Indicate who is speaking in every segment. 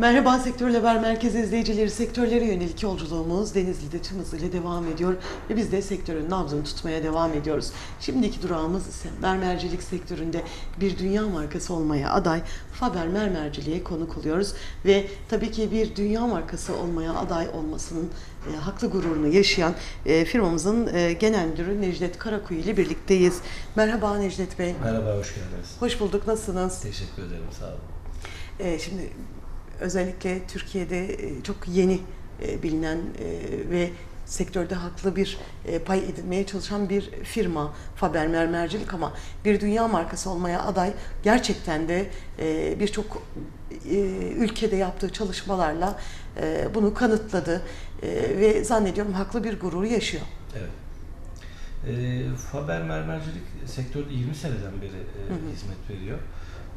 Speaker 1: Merhaba Sektör Haber Merkezi izleyicileri. Sektörlere yönelik yolculuğumuz Denizli'de tüm hızıyla devam ediyor ve biz de sektörün nabzını tutmaya devam ediyoruz. Şimdiki durağımız ise mermercilik sektöründe bir dünya markası olmaya aday Faber Mermerciliğe konuk oluyoruz ve tabii ki bir dünya markası olmaya aday olmasının e, haklı gururunu yaşayan e, firmamızın e, genel müdürü Necdet Karakuyu ile birlikteyiz. Merhaba Necdet Bey.
Speaker 2: Merhaba, hoş geldiniz.
Speaker 1: Hoş bulduk. Nasılsınız?
Speaker 2: Teşekkür ederim, sağ olun.
Speaker 1: E, şimdi özellikle Türkiye'de e, çok yeni e, bilinen e, ve sektörde haklı bir pay edinmeye çalışan bir firma Faber Mermercilik ama bir dünya markası olmaya aday gerçekten de birçok ülkede yaptığı çalışmalarla bunu kanıtladı ve zannediyorum haklı bir gurur yaşıyor.
Speaker 2: Evet. E, Faber Mermercilik sektörde 20 seneden beri e,
Speaker 1: Hı hı.
Speaker 2: hizmet veriyor.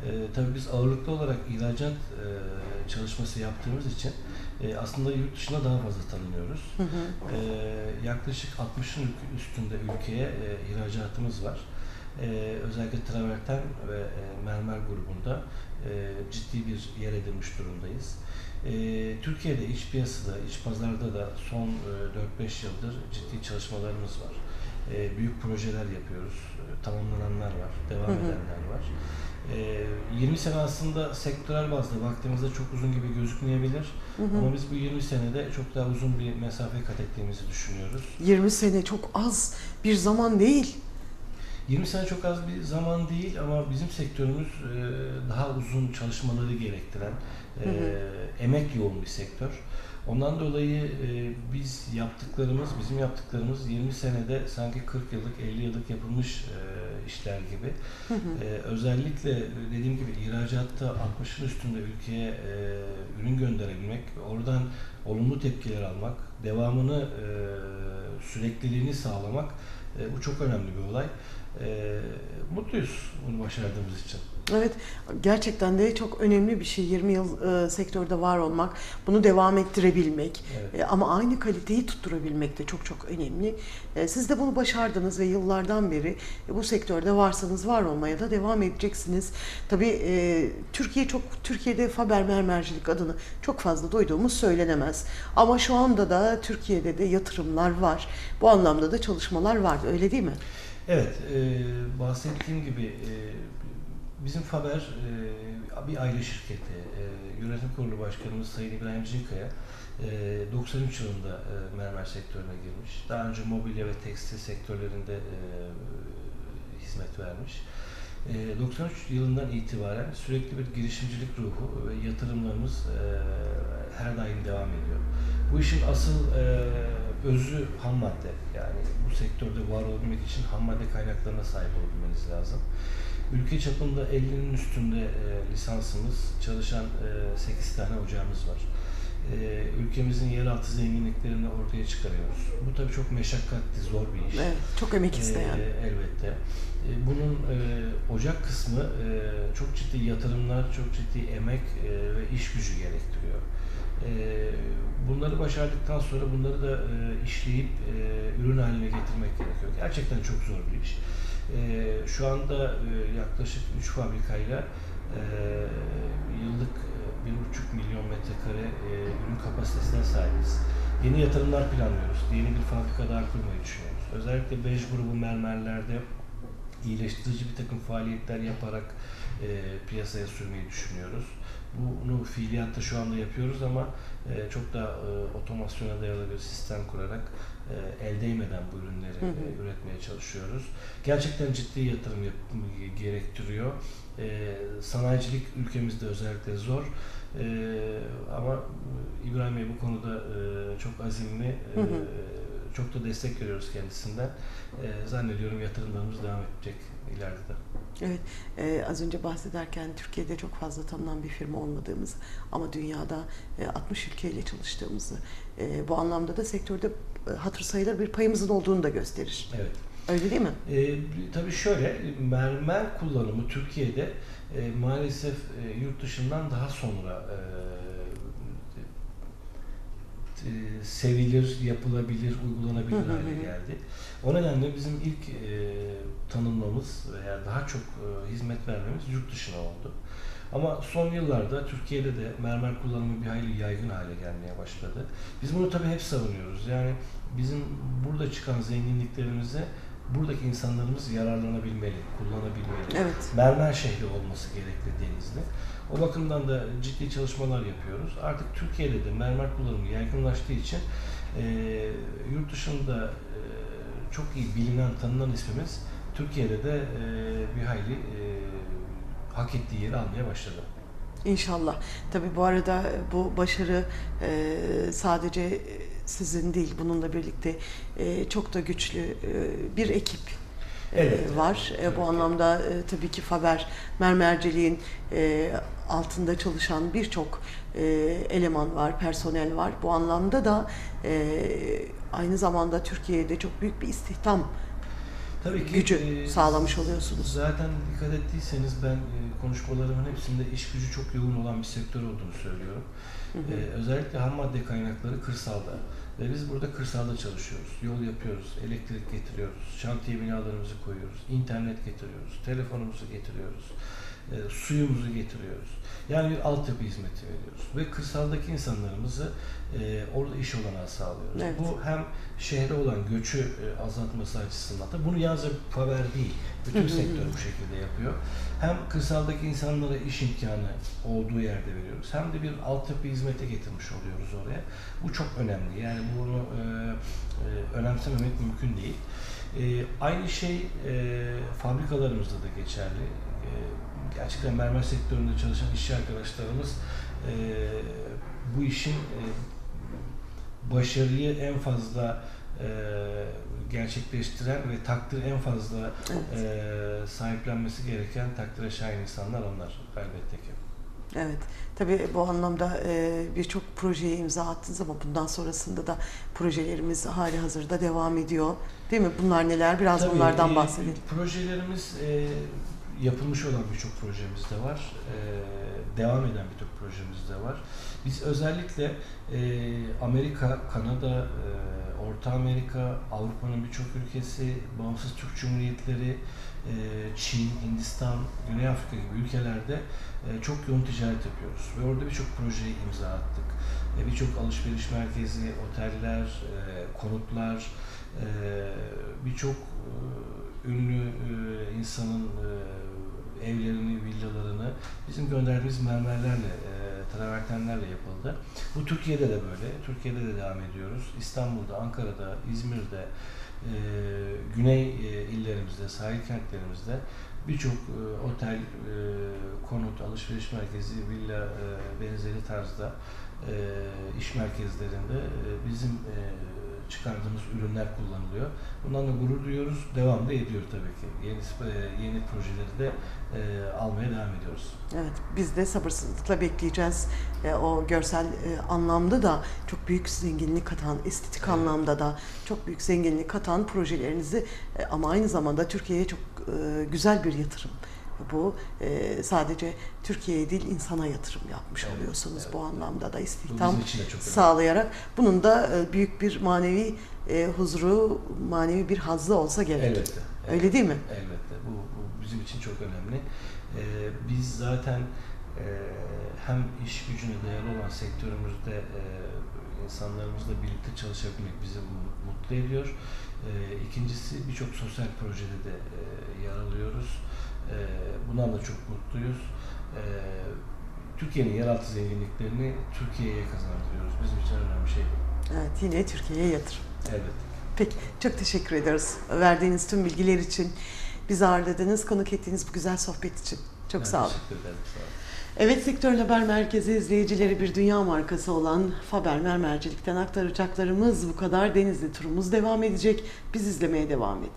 Speaker 2: E, tabii biz ağırlıklı olarak ihracat e, çalışması yaptığımız için e, aslında yurt dışında daha fazla tanınıyoruz.
Speaker 1: Hı hı.
Speaker 2: E, yaklaşık 60'ın üstünde ülkeye e, ihracatımız var. E, özellikle traverten ve e, mermer grubunda e, ciddi bir yer edinmiş durumdayız. E, Türkiye'de iç piyasada, iç pazarda da son e, 4-5 yıldır ciddi çalışmalarımız var. E, büyük projeler yapıyoruz. E, tamamlananlar var, devam
Speaker 1: Hı hı.
Speaker 2: edenler var. E, 20 sene aslında sektörel bazda baktığımızda çok uzun gibi gözükmeyebilir.
Speaker 1: Hı hı.
Speaker 2: Ama biz bu 20 senede çok daha uzun bir mesafe kat ettiğimizi düşünüyoruz.
Speaker 1: 20 sene çok az bir zaman değil.
Speaker 2: 20 sene çok az bir zaman değil ama bizim sektörümüz e, daha uzun çalışmaları gerektiren, e,
Speaker 1: Hı hı.
Speaker 2: emek yoğun bir sektör. Ondan dolayı e, biz yaptıklarımız, bizim yaptıklarımız 20 senede sanki 40 yıllık, 50 yıllık yapılmış e, işler gibi.
Speaker 1: Hı hı.
Speaker 2: Ee, özellikle dediğim gibi ihracatta 60'ın üstünde ülkeye e, ürün gönderebilmek, oradan olumlu tepkiler almak, devamını, e, sürekliliğini sağlamak e, bu çok önemli bir olay. E, mutluyuz bunu başardığımız için.
Speaker 1: Evet, gerçekten de çok önemli bir şey 20 yıl e, sektörde var olmak, bunu devam ettirebilmek
Speaker 2: Evet.
Speaker 1: e, ama aynı kaliteyi tutturabilmek de çok çok önemli. E, siz de bunu başardınız ve yıllardan beri e, bu sektörde varsanız var olmaya da devam edeceksiniz. Tabii e, Türkiye çok Türkiye'de Faber Mermercilik adını çok fazla duyduğumuz söylenemez. Ama şu anda da Türkiye'de de yatırımlar var. Bu anlamda da çalışmalar var. Öyle değil mi?
Speaker 2: Evet, e, bahsettiğim gibi e, bizim Faber e, bir aile şirketi. E, yönetim kurulu başkanımız Sayın İbrahim Cinkaya e, 93 yılında e, mermer sektörüne girmiş. Daha önce mobilya ve tekstil sektörlerinde e, hizmet vermiş. E, 93 yılından itibaren sürekli bir girişimcilik ruhu ve yatırımlarımız e, her daim devam ediyor. Bu işin asıl e, özü ham madde. Yani bu sektörde var olabilmek için ham madde kaynaklarına sahip olabilmeniz lazım. Ülke çapında 50'nin üstünde e, lisansımız, çalışan e, 8 tane ocağımız var. E, ülkemizin yeraltı zenginliklerini ortaya çıkarıyoruz. Bu tabii çok meşakkatli, zor bir iş.
Speaker 1: Evet, çok emek isteyen.
Speaker 2: Ee, elbette. Ee, bunun e, ocak kısmı e, çok ciddi yatırımlar, çok ciddi emek e, ve iş gücü gerektiriyor. E, bunları başardıktan sonra bunları da e, işleyip e, ürün haline getirmek gerekiyor. Gerçekten çok zor bir iş. E, şu anda e, yaklaşık 3 fabrikayla e, yıllık e, 1,5 milyon metrekare e, ürün kapasitesine sahibiz. Yeni yatırımlar planlıyoruz. Yeni bir fabrika daha kurmayı düşünüyoruz. Özellikle bej grubu mermerlerde iyileştirici bir takım faaliyetler yaparak e, piyasaya sürmeyi düşünüyoruz. Bunu fiiliyatta şu anda yapıyoruz ama e, çok daha e, otomasyona dayalı bir sistem kurarak e, el değmeden bu ürünleri
Speaker 1: Hı hı.
Speaker 2: e, üretmeye çalışıyoruz. Gerçekten ciddi yatırım yap- gerektiriyor. E, sanayicilik ülkemizde özellikle zor. E, ama İbrahim Bey bu konuda e, çok azimli, e,
Speaker 1: Hı hı.
Speaker 2: Çok da destek veriyoruz kendisinden. E, zannediyorum yatırımlarımız devam edecek ileride de.
Speaker 1: Evet, e, az önce bahsederken Türkiye'de çok fazla tanınan bir firma olmadığımızı ama dünyada e, 60 ülkeyle çalıştığımızı, e, bu anlamda da sektörde e, hatır sayılır bir payımızın olduğunu da gösterir.
Speaker 2: Evet.
Speaker 1: Öyle değil mi?
Speaker 2: E, tabii şöyle, mermer kullanımı Türkiye'de e, maalesef e, yurt dışından daha sonra e, e, sevilir, yapılabilir, uygulanabilir
Speaker 1: Hı hı
Speaker 2: hale geldi. O nedenle bizim ilk e, tanınmamız veya daha çok e, hizmet vermemiz yurt dışına oldu. Ama son yıllarda Türkiye'de de mermer kullanımı bir hayli yaygın hale gelmeye başladı. Biz bunu tabii hep savunuyoruz. Yani bizim burada çıkan zenginliklerimize buradaki insanlarımız yararlanabilmeli, kullanabilmeli.
Speaker 1: Evet.
Speaker 2: Mermer şehri olması gerekli Denizli. O bakımdan da ciddi çalışmalar yapıyoruz. Artık Türkiye'de de mermer kullanımı yaygınlaştığı için e, yurt dışında e, çok iyi bilinen, tanınan ismimiz Türkiye'de de e, bir hayli e, hak ettiği yeri almaya başladı.
Speaker 1: İnşallah. Tabii bu arada bu başarı e, sadece sizin değil, bununla birlikte e, çok da güçlü e, bir ekip e,
Speaker 2: Evet.
Speaker 1: var. E,
Speaker 2: Tabii
Speaker 1: bu anlamda e, tabii ki Faber mermerciliğin e, altında çalışan birçok e, eleman var, personel var. Bu anlamda da e, aynı zamanda Türkiye'de çok büyük bir istihdam
Speaker 2: Tabii ki
Speaker 1: gücü
Speaker 2: e,
Speaker 1: sağlamış oluyorsunuz.
Speaker 2: Zaten dikkat ettiyseniz ben e, konuşmalarımın hepsinde iş gücü çok yoğun olan bir sektör olduğunu söylüyorum.
Speaker 1: Hı hı.
Speaker 2: Ee, özellikle ham madde kaynakları kırsalda ve biz burada kırsalda çalışıyoruz. Yol yapıyoruz, elektrik getiriyoruz, şantiye binalarımızı koyuyoruz, internet getiriyoruz, telefonumuzu getiriyoruz, e, suyumuzu getiriyoruz. Yani bir altyapı hizmeti veriyoruz ve kırsaldaki insanlarımızı e, orada iş olanağı sağlıyoruz.
Speaker 1: Evet.
Speaker 2: Bu hem şehre olan göçü e, azaltması açısından da bunu yalnızca Faber değil, bütün sektör bu şekilde yapıyor. Hem kırsaldaki insanlara iş imkanı olduğu yerde veriyoruz. Hem de bir altyapı hizmeti getirmiş oluyoruz oraya. Bu çok önemli. Yani bunu e, e, önemsememek mümkün değil. E, aynı şey e, fabrikalarımızda da geçerli. E, gerçekten mermer sektöründe çalışan işçi arkadaşlarımız e, bu işin e, başarıyı en fazla e, gerçekleştiren ve takdir en fazla
Speaker 1: Evet.
Speaker 2: e, sahiplenmesi gereken takdire şayan insanlar onlar elbette ki.
Speaker 1: Evet, tabii bu anlamda e, birçok projeye imza attınız ama bundan sonrasında da projelerimiz hali hazırda devam ediyor. Değil mi? Bunlar neler? Biraz
Speaker 2: Tabii,
Speaker 1: bunlardan
Speaker 2: e,
Speaker 1: bahsedelim.
Speaker 2: Projelerimiz e, yapılmış olan birçok projemiz de var. E, devam eden birçok projemiz de var. Biz özellikle e, Amerika, Kanada, e, Orta Amerika, Avrupa'nın birçok ülkesi, bağımsız Türk Cumhuriyetleri, e, Çin, Hindistan, Güney Afrika gibi ülkelerde e, çok yoğun ticaret yapıyoruz. Ve orada birçok projeye imza attık. E, birçok alışveriş merkezi, oteller, e, konutlar, e, birçok e, ünlü e, insanın e, evlerini, villalarını bizim gönderdiğimiz mermerlerle, e, travertenlerle yapıldı. Bu Türkiye'de de böyle. Türkiye'de de devam ediyoruz. İstanbul'da, Ankara'da, İzmir'de, e, güney e, illerimizde, sahil kentlerimizde birçok e, otel, e, konut, alışveriş merkezi, villa e, benzeri tarzda e, iş merkezlerinde e, bizim e, çıkardığımız ürünler kullanılıyor. Bundan da gurur duyuyoruz. Devam da ediyor tabii ki. Yeni e, yeni projeleri de e, almaya devam ediyoruz.
Speaker 1: Evet, biz de sabırsızlıkla bekleyeceğiz. E, o görsel e, anlamda da çok büyük zenginlik katan, estetik
Speaker 2: Evet.
Speaker 1: anlamda da çok büyük zenginlik katan projelerinizi e, ama aynı zamanda Türkiye'ye çok e, güzel bir yatırım. Bu e, sadece Türkiye'ye değil insana yatırım yapmış
Speaker 2: Evet,
Speaker 1: oluyorsunuz
Speaker 2: evet.
Speaker 1: bu anlamda da istihdam
Speaker 2: önemli.
Speaker 1: sağlayarak bunun da e, büyük bir manevi e, huzuru, manevi bir hazzı olsa gerek.
Speaker 2: Elbette.
Speaker 1: Öyle değil mi?
Speaker 2: Elbette. Bu, bu bizim için çok önemli. Ee, biz zaten e, hem iş gücüne dayalı olan sektörümüzde e, insanlarımızla birlikte çalışabilmek bizi mu- mutlu ediyor. E, ikincisi birçok sosyal projede de e, yer alıyoruz. E, bundan da çok mutluyuz. E, Türkiye'nin yeraltı zenginliklerini Türkiye'ye kazandırıyoruz. Bizim için önemli şey bu.
Speaker 1: Evet, yine Türkiye'ye yatırım.
Speaker 2: Elbette.
Speaker 1: Peki, çok teşekkür ediyoruz. Verdiğiniz tüm bilgiler için, bizi ağırladığınız, konuk ettiğiniz bu güzel sohbet için. Çok
Speaker 2: Ben
Speaker 1: sağ olun.
Speaker 2: Teşekkür ederim. Sağ olun.
Speaker 1: Evet, Sektör Haber Merkezi izleyicileri bir dünya markası olan Faber Mermercilik'ten aktaracaklarımız bu kadar. Denizli turumuz devam edecek. Biz izlemeye devam edin.